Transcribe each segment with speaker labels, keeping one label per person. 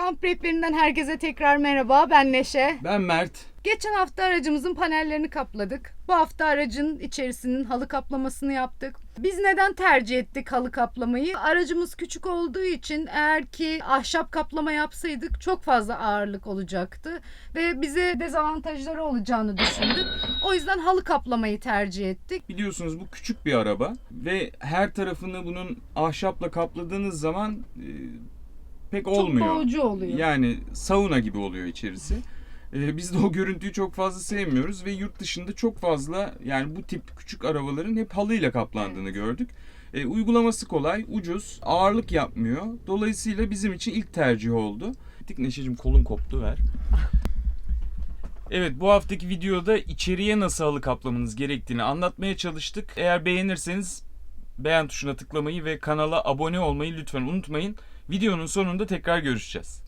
Speaker 1: Kamp rehberinden herkese tekrar merhaba. Ben Neşe.
Speaker 2: Ben Mert.
Speaker 1: Geçen hafta aracımızın panellerini kapladık. Bu hafta aracın içerisinin halı kaplamasını yaptık. Biz neden tercih ettik halı kaplamayı? Aracımız küçük olduğu için eğer ki ahşap kaplama yapsaydık çok fazla ağırlık olacaktı ve bize dezavantajları olacağını düşündük. O yüzden halı kaplamayı tercih ettik.
Speaker 2: Biliyorsunuz bu küçük bir araba ve her tarafını bunun ahşapla kapladığınız zaman pek olmuyor.
Speaker 1: Çok boğucu oluyor.
Speaker 2: Yani sauna gibi oluyor içerisi. E, biz de o görüntüyü çok fazla sevmiyoruz ve yurt dışında çok fazla yani bu tip küçük arabaların hep halıyla kaplandığını gördük. E, uygulaması kolay, ucuz, ağırlık yapmıyor. Dolayısıyla bizim için ilk tercih oldu. Dik Neşe'cim kolun koptu ver. Evet bu haftaki videoda içeriye nasıl halı kaplamanız gerektiğini anlatmaya çalıştık. Eğer beğenirseniz beğen tuşuna tıklamayı ve kanala abone olmayı lütfen unutmayın. Videonun sonunda tekrar görüşeceğiz.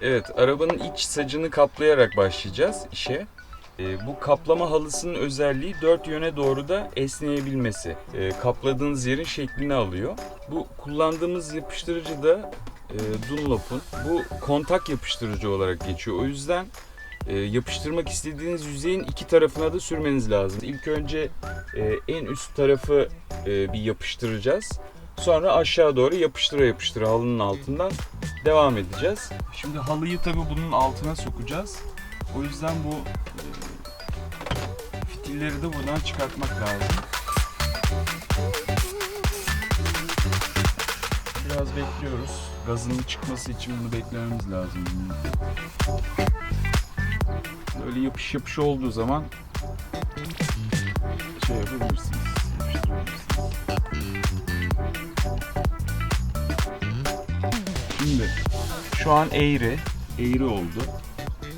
Speaker 2: Evet, arabanın iç sacını kaplayarak başlayacağız işe. Ee, bu kaplama halısının özelliği dört yöne doğru da esneyebilmesi. Ee, kapladığınız yerin şeklini alıyor. Bu kullandığımız yapıştırıcı da e, Dunlop'un. Bu kontak yapıştırıcı olarak geçiyor. O yüzden e, yapıştırmak istediğiniz yüzeyin iki tarafına da sürmeniz lazım. İlk önce e, en üst tarafı e, bir yapıştıracağız. Sonra aşağı doğru yapıştıra yapıştıra halının altından devam edeceğiz. Şimdi halıyı tabi bunun altına sokacağız. O yüzden bu fitilleri de buradan çıkartmak lazım. Biraz bekliyoruz. Gazının çıkması için bunu beklememiz lazım. Böyle yapış yapış olduğu zaman şey yapabilirsiniz. Şimdi şu an eğri, eğri oldu.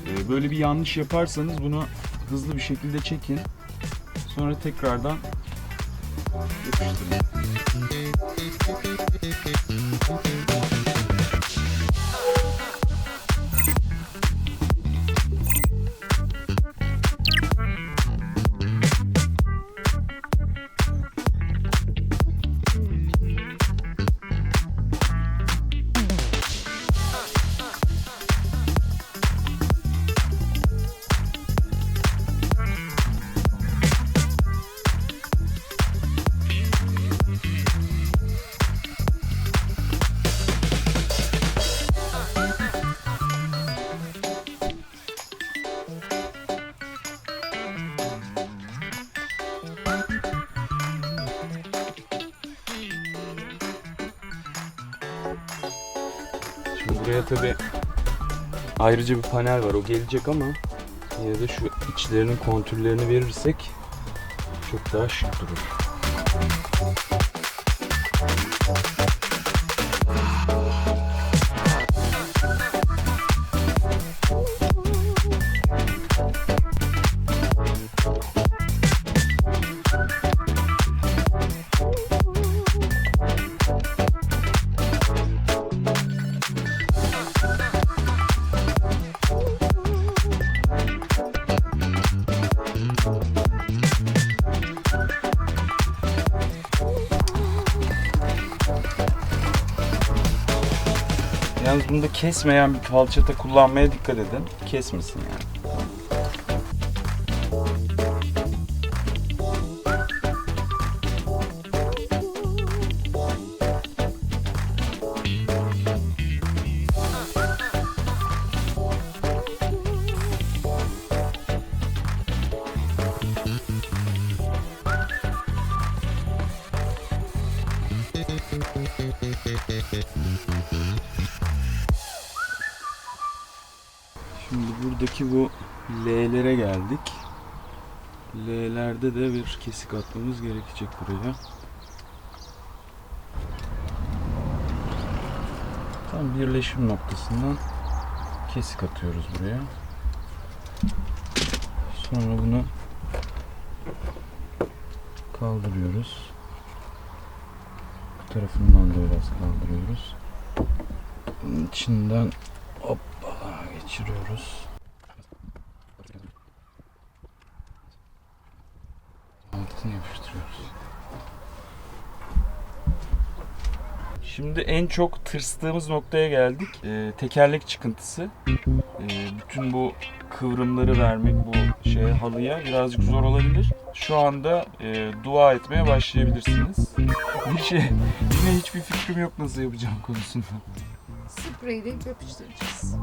Speaker 2: Ee, Böyle bir yanlış yaparsanız bunu hızlı bir şekilde çekin. Sonra tekrardan yapıştırın. Şimdi buraya tabi ayrıca bir panel var. O gelecek ama yine de şu içlerinin kontürlerini verirsek çok daha şık durur. Yalnız bunda kesmeyen bir falçata kullanmaya dikkat edin. Kesmesin yani. L'lere geldik. L'lerde de bir kesik atmamız gerekecek buraya. Tam birleşim noktasından kesik atıyoruz buraya. Sonra bunu kaldırıyoruz. Bu tarafından da biraz kaldırıyoruz. Bunun içinden Hoppala geçiriyoruz. Altını yapıştır. getiriyoruz. Şimdi en çok tırstığımız noktaya geldik. Ee, tekerlek çıkıntısı. Ee, bütün bu kıvrımları vermek bu şeye halıya birazcık zor olabilir. Şu anda e, dua etmeye başlayabilirsiniz. Bir şey, yine hiçbir fikrim yok nasıl yapacağım konusunda.
Speaker 1: Spreyle yapıştıracağız.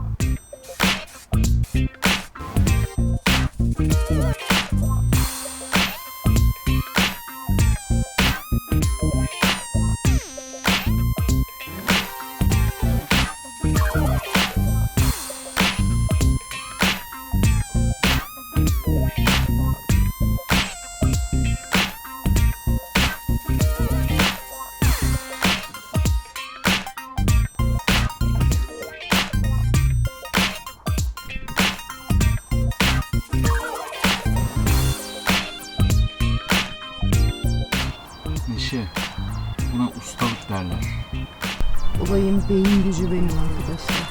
Speaker 1: Olayın beyin gücü benim arkadaşlar.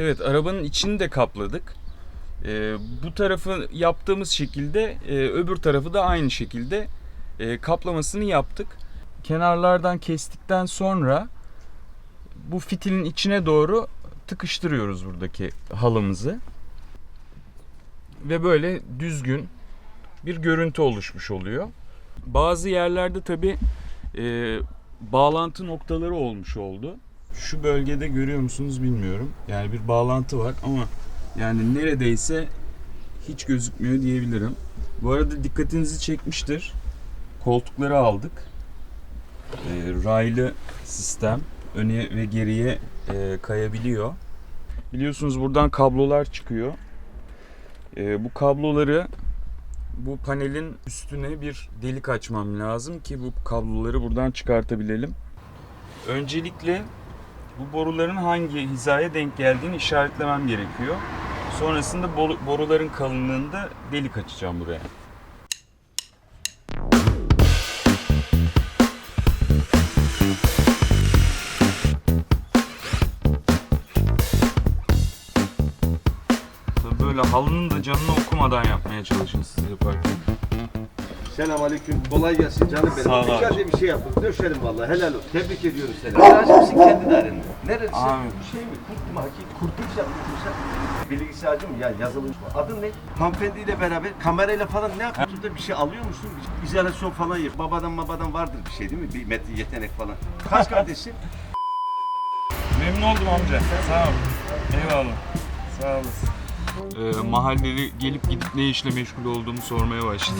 Speaker 2: Evet arabanın içini de kapladık. Ee, bu tarafı yaptığımız şekilde e, öbür tarafı da aynı şekilde e, kaplamasını yaptık. Kenarlardan kestikten sonra bu fitilin içine doğru tıkıştırıyoruz buradaki halımızı. Ve böyle düzgün bir görüntü oluşmuş oluyor. Bazı yerlerde tabi bağlantı noktaları olmuş oldu. Şu bölgede görüyor musunuz bilmiyorum. Yani bir bağlantı var ama yani neredeyse hiç gözükmüyor diyebilirim. Bu arada dikkatinizi çekmiştir. Koltukları aldık. E, raylı sistem öne ve geriye e, kayabiliyor. Biliyorsunuz buradan kablolar çıkıyor. E, bu kabloları bu panelin üstüne bir delik açmam lazım ki bu kabloları buradan çıkartabilelim. Öncelikle bu boruların hangi hizaya denk geldiğini işaretlemem gerekiyor. Sonrasında boru- boruların kalınlığında delik açacağım buraya. Tabii böyle halının da canını okumadan yapmaya çalışın siz yaparken.
Speaker 3: Selamünaleyküm. Kolay gelsin canım benim.
Speaker 2: Sağ ol
Speaker 3: Güzel
Speaker 2: abi.
Speaker 3: bir şey yaptık. Döşelim vallahi. Helal olsun. Tebrik ediyorum seni. Kiracı kendi dairende? Neresi?
Speaker 2: Abi.
Speaker 3: Şey mi? Kurt mu? Hakik kurtuluş yapmışsın. Bilgisayarcı mı? Ya yazılım. Adın ne? Hanımefendiyle beraber kamerayla falan ne yapıyorsun da bir şey alıyor musun? Bir izolasyon falan yap. Babadan babadan vardır bir şey değil mi? Bir metin yetenek falan. Kaç kardeşsin?
Speaker 2: Memnun oldum amca. Sağ ol. Eyvallah. Sağ olasın. Ee, mahalleli gelip gidip ne işle meşgul olduğumu sormaya başladı.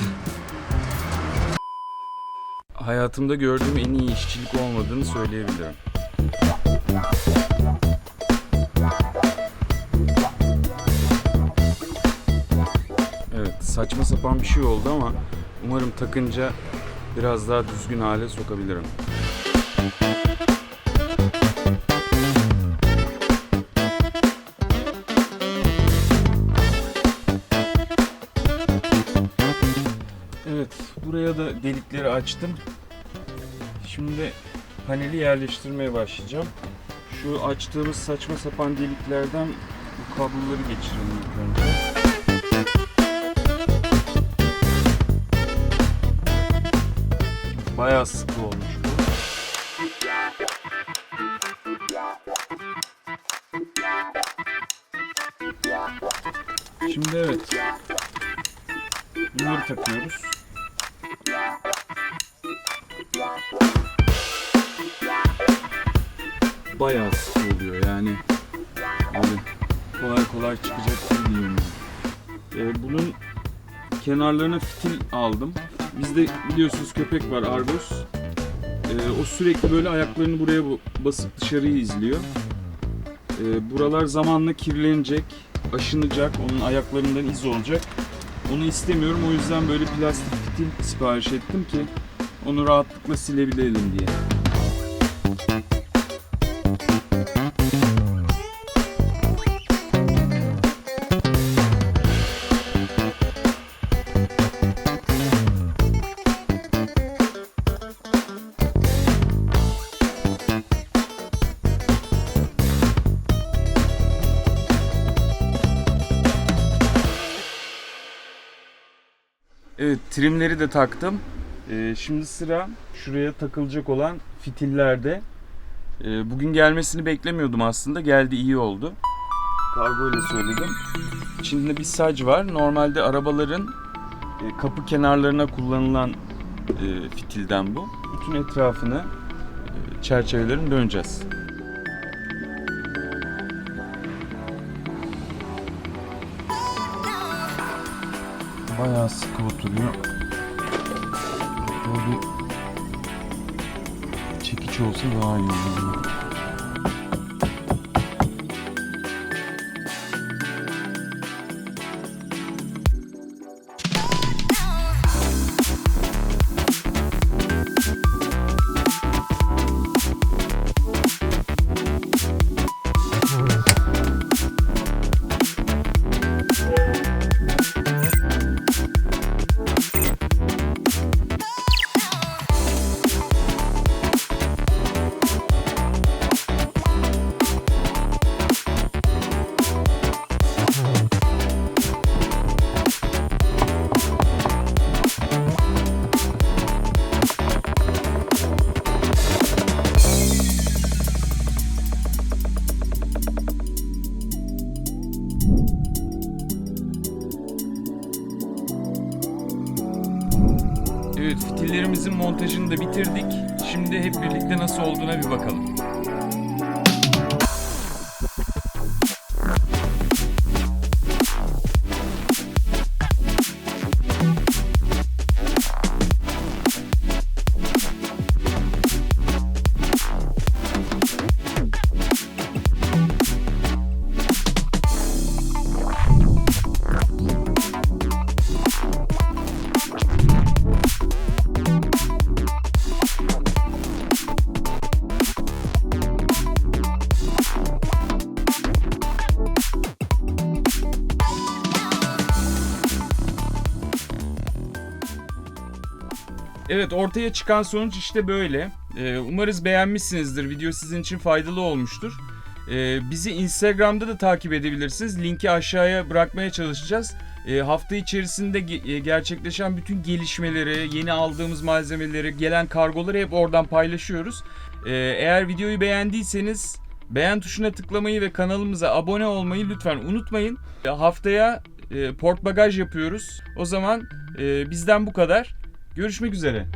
Speaker 2: Hayatımda gördüğüm en iyi işçilik olmadığını söyleyebilirim. Evet, saçma sapan bir şey oldu ama umarım takınca biraz daha düzgün hale sokabilirim. Buraya da delikleri açtım. Şimdi paneli yerleştirmeye başlayacağım. Şu açtığımız saçma sapan deliklerden bu kabloları geçirelim ilk önce. Bayağı sıkı olmuş bu. Şimdi evet. Bunları takıyoruz. Bayağı sıkı oluyor yani. Öyle kolay kolay çıkacak değil yani. Ee, bunun kenarlarına fitil aldım. Bizde biliyorsunuz köpek var Argos. Ee, o sürekli böyle ayaklarını buraya bu- basıp dışarıyı izliyor. Ee, buralar zamanla kirlenecek, aşınacak, onun ayaklarından iz olacak. Onu istemiyorum o yüzden böyle plastik fitil sipariş ettim ki onu rahatlıkla silebilelim diye. Trimleri de taktım. Ee, şimdi sıra şuraya takılacak olan fitillerde. Ee, bugün gelmesini beklemiyordum aslında. Geldi iyi oldu. Kargo ile söyledim. İçinde bir sac var. Normalde arabaların e, kapı kenarlarına kullanılan e, fitilden bu. Bütün etrafını e, çerçevelerini döneceğiz. Bayağı sıkı oturuyor. Böyle çekiç olsa daha iyi olur. Evet ortaya çıkan sonuç işte böyle. Ee, umarız beğenmişsinizdir. Video sizin için faydalı olmuştur. Ee, bizi Instagram'da da takip edebilirsiniz. Linki aşağıya bırakmaya çalışacağız. Ee, hafta içerisinde ge- e, gerçekleşen bütün gelişmeleri, yeni aldığımız malzemeleri, gelen kargoları hep oradan paylaşıyoruz. Ee, eğer videoyu beğendiyseniz beğen tuşuna tıklamayı ve kanalımıza abone olmayı lütfen unutmayın. Haftaya e, port bagaj yapıyoruz. O zaman e, bizden bu kadar. Görüşmek üzere.